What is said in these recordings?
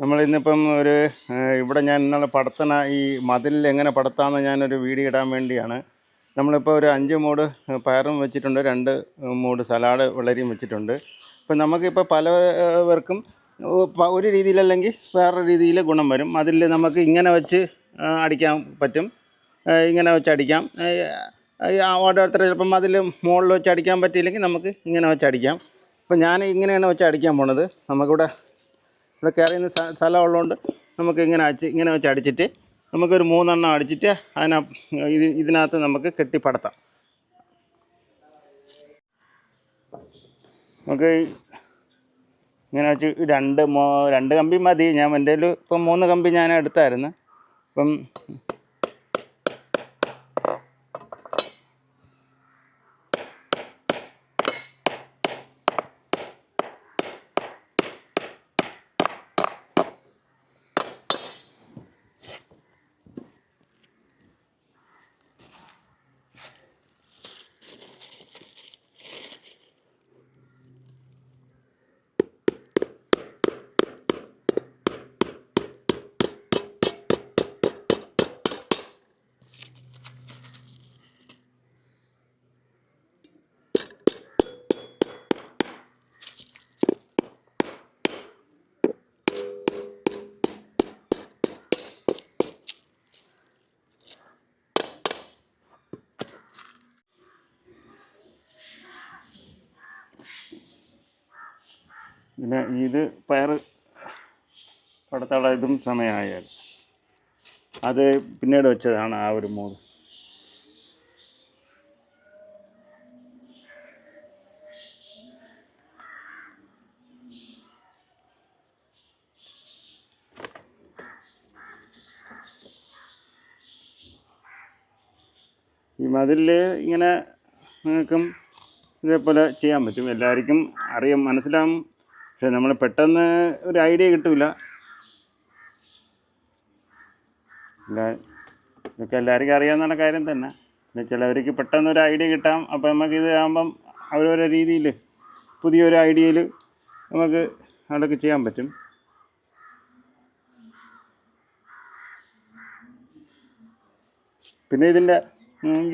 നമ്മൾ ഇന്നിപ്പം ഒരു ഇവിടെ ഞാൻ ഇന്നലെ പടത്തണ ഈ മതിലിൽ എങ്ങനെ പടത്താമെന്ന് ഞാനൊരു വീഡിയോ ഇടാൻ വേണ്ടിയാണ്. നമ്മളിപ്പോൾ ഒരു അഞ്ച് മൂട് പയറും വെച്ചിട്ടുണ്ട് രണ്ട് മൂട് സലാഡ് വെള്ളരിയും വെച്ചിട്ടുണ്ട്. ഇപ്പം നമുക്കിപ്പോൾ പലവർക്കും ഒരു രീതിയിലല്ലെങ്കിൽ വേറെ രീതിയിൽ ഗുണം വരും. അതിൽ നമുക്ക് ഇങ്ങനെ വെച്ച് അടിക്കാൻ പറ്റും. ഇങ്ങനെ വെച്ച് അടിക്കാം. ഓരോരുത്തർ ചിലപ്പം അതിൽ മുകളിൽ വെച്ച് അടിക്കാൻ പറ്റിയില്ലെങ്കിൽ നമുക്ക് ഇങ്ങനെ വെച്ച് അടിക്കാം. അപ്പം ഞാൻ ഇങ്ങനെയാണ് വെച്ച് അടിക്കാൻ പോണത്. നമുക്കിവിടെ ഇവിടെ കയറി സ്ഥലം ഉള്ളതുകൊണ്ട് നമുക്ക് ഇങ്ങനെ അടിച്ച് ഇങ്ങനെ വെച്ച് അടിച്ചിട്ട് നമുക്കൊരു മൂന്നെണ്ണം അടിച്ചിട്ട് അതിന ഇത് ഇതിനകത്ത് നമുക്ക് കെട്ടിപ്പടത്താം. നമുക്ക് ഇങ്ങനെ വെച്ച് രണ്ട് രണ്ട് കമ്പി മതി. ഞാൻ എന്റെ ഇപ്പം മൂന്ന് കമ്പി ഞാൻ എടുത്തായിരുന്നു. അപ്പം പിന്നെ ഇത് പയർ പടത്താള ഇതും സമയമായാൽ അത് പിന്നീട് വെച്ചതാണ് ആ ഒരു മൂന്ന് ഈ മതിലിൽ ഇങ്ങനെ നിങ്ങൾക്കും ഇതേപോലെ ചെയ്യാൻ പറ്റും. എല്ലാവർക്കും അറിയാം മനസ്സിലാവും. പക്ഷെ നമ്മൾ പെട്ടെന്ന് ഒരു ഐഡിയ കിട്ടില്ല ഇതൊക്കെ എല്ലാവർക്കും അറിയാവുന്ന കാര്യം തന്നെ. പിന്നെ ചിലവർക്ക് പെട്ടെന്ന് ഒരു ഐഡിയ കിട്ടാം. അപ്പോൾ നമുക്ക് ഇത് ആകുമ്പം അവരോരോ രീതിയിൽ പുതിയൊരു ഐഡിയയിൽ നമുക്ക് അതൊക്കെ ചെയ്യാൻ പറ്റും. പിന്നെ ഇതിന്റെ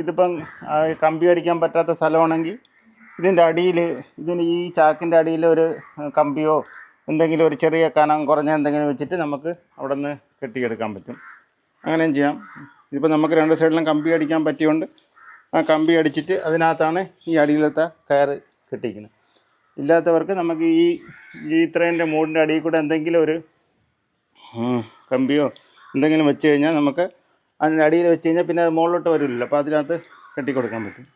ഇതിപ്പം കമ്പി അടിക്കാൻ പറ്റാത്ത സ്ഥലമാണെങ്കിൽ ഇതിന്റെ അടിയിൽ ഇതിന് ഈ ചാക്കിന്റെ അടിയിൽ ഒരു കമ്പിയോ എന്തെങ്കിലും ഒരു ചെറിയ കനം കുറഞ്ഞ എന്തെങ്കിലും വെച്ചിട്ട് നമുക്ക് അവിടെ നിന്ന് കെട്ടിയെടുക്കാൻ പറ്റും. അങ്ങനെയും ചെയ്യാം. ഇതിപ്പോൾ നമുക്ക് രണ്ട് സൈഡിലും കമ്പി അടിക്കാൻ പറ്റിയോണ്ട് ആ കമ്പി അടിച്ചിട്ട് അതിനകത്താണ് ഈ അടിയിലത്തെ കയർ കെട്ടിക്കുന്നത് ഇല്ലാത്തവർക്ക് നമുക്ക് ഈ ഈ ഇത്രേന്റെ മൂടിന്റെ അടിയിൽ കൂടെ എന്തെങ്കിലും ഒരു കമ്പിയോ എന്തെങ്കിലും വെച്ച് കഴിഞ്ഞാൽ നമുക്ക് അതിന്റെ അടിയിൽ വെച്ച് കഴിഞ്ഞാൽ പിന്നെ അത് മുകളിലോട്ട് വരില്ലല്ലോ. അപ്പോൾ അതിനകത്ത് കെട്ടിക്കൊടുക്കാൻ പറ്റും.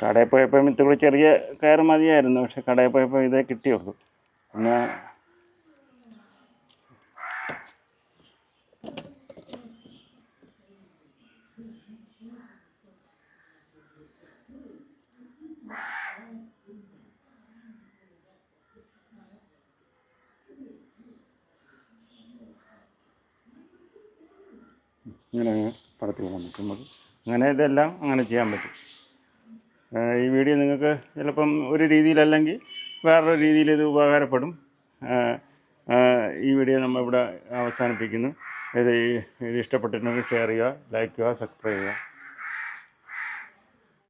കടയിൽ പോയപ്പോൾ ഇത്തിരി ചെറിയ കയർ മതിയായിരുന്നു പക്ഷെ കടയിൽ പോയപ്പോൾ ഇതേ കിട്ടിയുള്ളൂ. പിന്നെ ഇങ്ങനെ പടത്തിൽ നമുക്ക് അങ്ങനെ ഇതെല്ലാം അങ്ങനെ ചെയ്യാൻ പറ്റും. ഈ വീഡിയോ നിങ്ങൾക്ക് ചിലപ്പം ഒരു രീതിയിലല്ലെങ്കിൽ വേറൊരു രീതിയിൽ ഇത് ഉപകാരപ്പെടും. ഈ വീഡിയോ നമ്മൾ ഇവിടെ അവസാനിപ്പിക്കുന്നു. ഇത് ഇത് ഇഷ്ടപ്പെട്ടിട്ടുണ്ടെങ്കിൽ ഷെയർ ചെയ്യുക ലൈക്ക് ചെയ്യുക സബ്സ്ക്രൈബ് ചെയ്യുക.